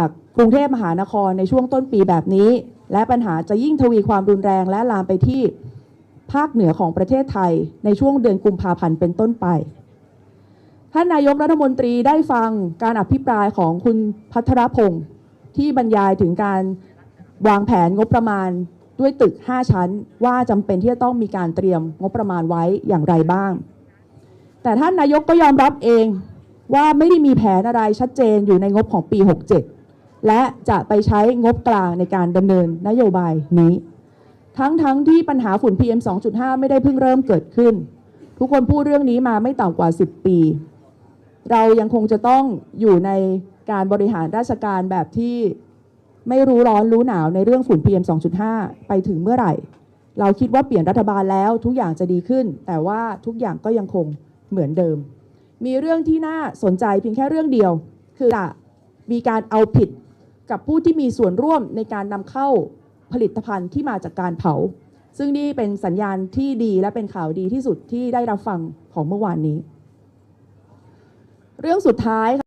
จากกรุงเทพมหานครในช่วงต้นปีแบบนี้ และปัญหาจะยิ่งทวีความรุนแรงและลามไปที่ภาคเหนือของประเทศไทย ในช่วงเดือนกุมภาพันธ์เป็นต้นไป ท่านนายกรัฐมนตรีได้ฟังการอภิปรายของคุณพัทรพงศ์ที่บรรยายถึงการวางแผนงบประมาณด้วยตึก 5 ชั้น ว่าจำเป็นที่จะต้องมีการเตรียมงบประมาณไว้อย่างไรบ้าง แต่ท่านนายกก็ยอมรับเองว่าไม่ได้มีแผนอะไรชัดเจนอยู่ในงบของปี 67 และจะไปใช้งบกลางในการดำเนินนโยบายนี้ ทั้งทั้งที่ปัญหาฝุ่น PM 2.5 ไม่ได้เพิ่งเริ่มเกิดขึ้น ทุกคนพูดเรื่องนี้มาไม่ต่ำกว่า 10 ปี เรายังคงจะต้องอยู่ในการบริหารราชการแบบที่ไม่รู้ร้อนรู้หนาวในเรื่องฝุ่น PM 2.5 ไปถึงเมื่อไหร่ เราคิดว่าเปลี่ยนรัฐบาลแล้วทุกอย่างจะดีขึ้น แต่ว่าทุกอย่างก็ยังคงเหมือนเดิม มีเรื่องที่น่าสนใจเพียงแค่เรื่องเดียว คือจะมีการเอาผิด กับผู้ที่มีส่วนร่วมในการนำเข้าผลิตภัณฑ์ที่มาจากการเผา ซึ่งนี่เป็นสัญญาณที่ดีและเป็นข่าวดีที่สุดที่ได้รับฟังของเมื่อวานนี้ เรื่องสุดท้ายค่ะ